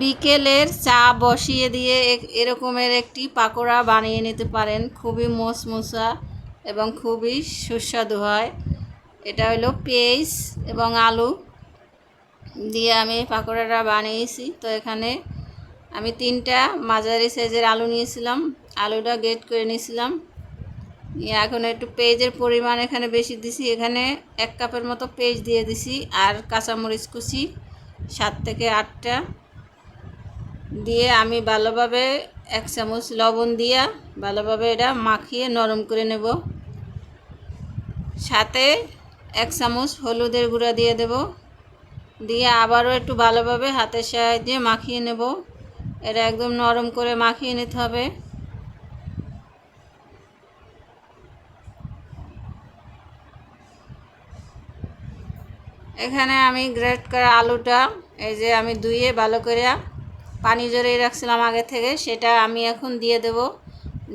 বিকেলের চা বসিয়ে দিয়ে এরকমের একটি পাকোড়া বানিয়ে নিতে পারেন। খুবই মশমশা এবং খুবই সুস্বাদু হয়। এটা হলো পেঁয়াজ এবং আলু দিয়ে আমি পাকোড়াটা বানিয়েছি। তো এখানে আমি তিনটা মাঝারি সাইজের আলু নিয়েছিলাম। আলুটা গেট করে নিয়েছিলাম। নিয়ে এখন একটু পেঁয়াজের পরিমাণ এখানে বেশি দিছি। এখানে এক কাপের মতো পেঁয়াজ দিয়ে দিছি। আর কাঁচামরিচ কুচি সাত থেকে আটটা। দিয়ে আমি ভালোভাবে এক চামচ লবণ দিয়া ভালোভাবে এটা মাখিয়ে নরম করে নেব। সাথে এক চামচ হলুদের গুঁড়া দিয়ে দেব। দিয়ে আবারও একটু ভালোভাবে হাতের সাহায্যে মাখিয়ে নেব। এটা একদম নরম করে মাখিয়ে নিতে হবে। এখানে আমি গ্রেট করা আলুটা এই যে আমি ধুয়ে ভালো করে পানি জড়িয়ে রাখছিলাম আগে থেকে, সেটা আমি এখন দিয়ে দেব।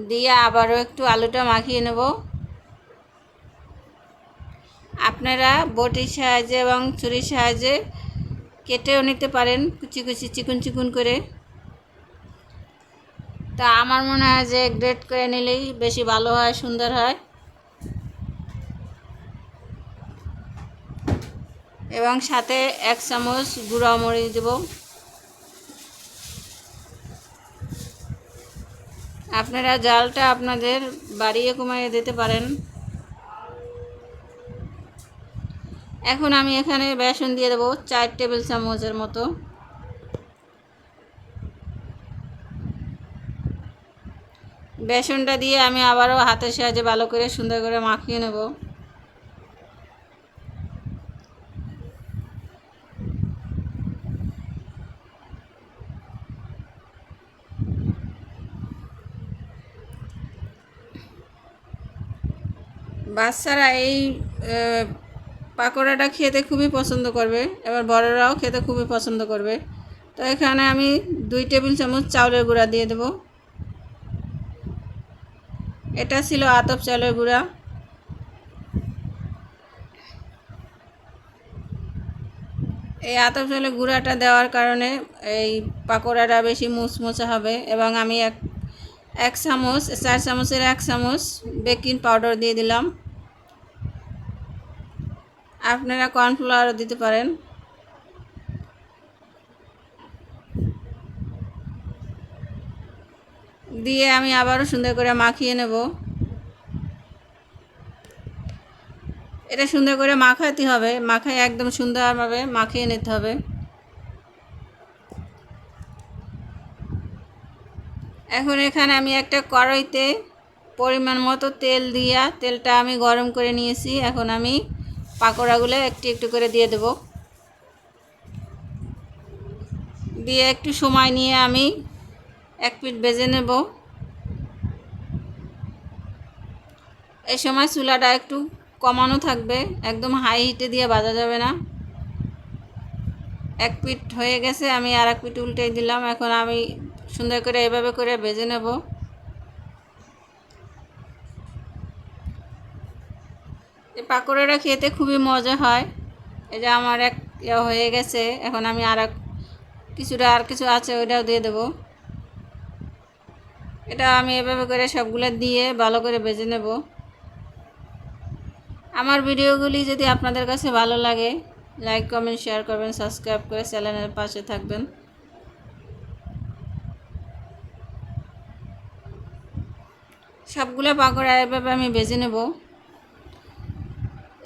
দিয়ে আবারও একটু আলুটা মাখিয়ে নেব। আপনারা বটির সাহায্যে এবং ছুরির সাহায্যে কেটেও নিতে পারেন কুচি কুচি, চিকুন চিকুন করে। তা আমার মনে হয় যে গ্রেট করে নিলেই বেশি ভালো হয়, সুন্দর হয়। এবং সাথে এক চামচ গুঁড়া মরিচ দেব। আপনারা জালটা আপনাদের বাড়িয়ে কমাইয়ে দিতে পারেন। এখন আমি এখানে বেসন দিয়ে দেবো চার টেবিল চামচের মতো। বেসনটা দিয়ে আমি আবারও হাতের সাহায্যে ভালো করে সুন্দর করে মাখিয়ে নেব। বাচ্চারা এই পাকোড়াটা খেতে খুবই পছন্দ করবে, এবার বড়রাও খেতে খুবই পছন্দ করবে। তো এখানে আমি দুই টেবিল চামচ চাউলের গুঁড়া দিয়ে দেব। এটা ছিল আতপ চাউলের গুঁড়া। এই আতপ চাউলের গুঁড়াটা দেওয়ার কারণে এই পাকোড়াটা বেশি মুচমুচে হবে এবং আমি এক এক চামচ, চার চামচের এক চামচ বেকিং পাউডার দিয়ে দিলাম। আপনারা কর্নফ্লাওয়ারও দিতে পারেন। দিয়ে আমি আবারও সুন্দর করে মাখিয়ে নেব। এটা সুন্দর করে মাখাতে হবে, মাখায় একদম সুন্দরভাবে মাখিয়ে নিতে হবে। এখন এখানে আমি একটা কড়াইতে পরিমাণ মতো তেল দিয়া তেলটা আমি গরম করে নিয়েছি। এখন আমি পাকোড়াগুলো একটু একটু করে দিয়ে দেব। দিয়ে একটু সময় নিয়ে আমি এক পিঠ বেজে নেব। এই সময় চুলাটা একটু কমানো থাকবে, একদম হাই হিটে দিয়ে বাজা যাবে না। এক পিঠ হয়ে গেছে, আমি আর এক পিঠ উল্টে দিলাম, এখন আমি সুন্দর করে এভাবে করে ভেজে নেব। পাকোড়াটা খেতে খুবই মজা হয়। এই যে আমার এক ইয়ে হয়ে গেছে। এখন আমি আর কিছুটা আর কিছু আছে, ওইটাও দিয়ে দেবো। এটা আমি এভাবে করে সবগুলো দিয়ে ভালো করে ভেজে নেব। আমার ভিডিওগুলি যদি আপনাদের কাছে ভালো লাগে, লাইক, কমেন্ট, শেয়ার করবেন, সাবস্ক্রাইব করে চ্যানেলের পাশে থাকবেন। সবগুলো পাকোড়া এভাবে আমি ভেজে নেব।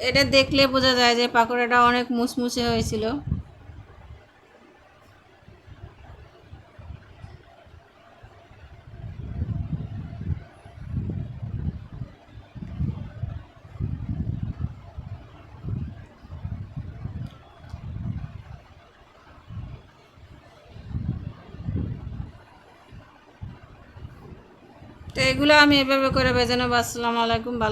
এটা দেখলে বোঝা যায় যে পাকোড়াটা অনেক মুচমুচে হয়েছিল। তো এগুলো আমি এভাবে করে ভেজে নেব আসসালামু আলাইকুম, ভালো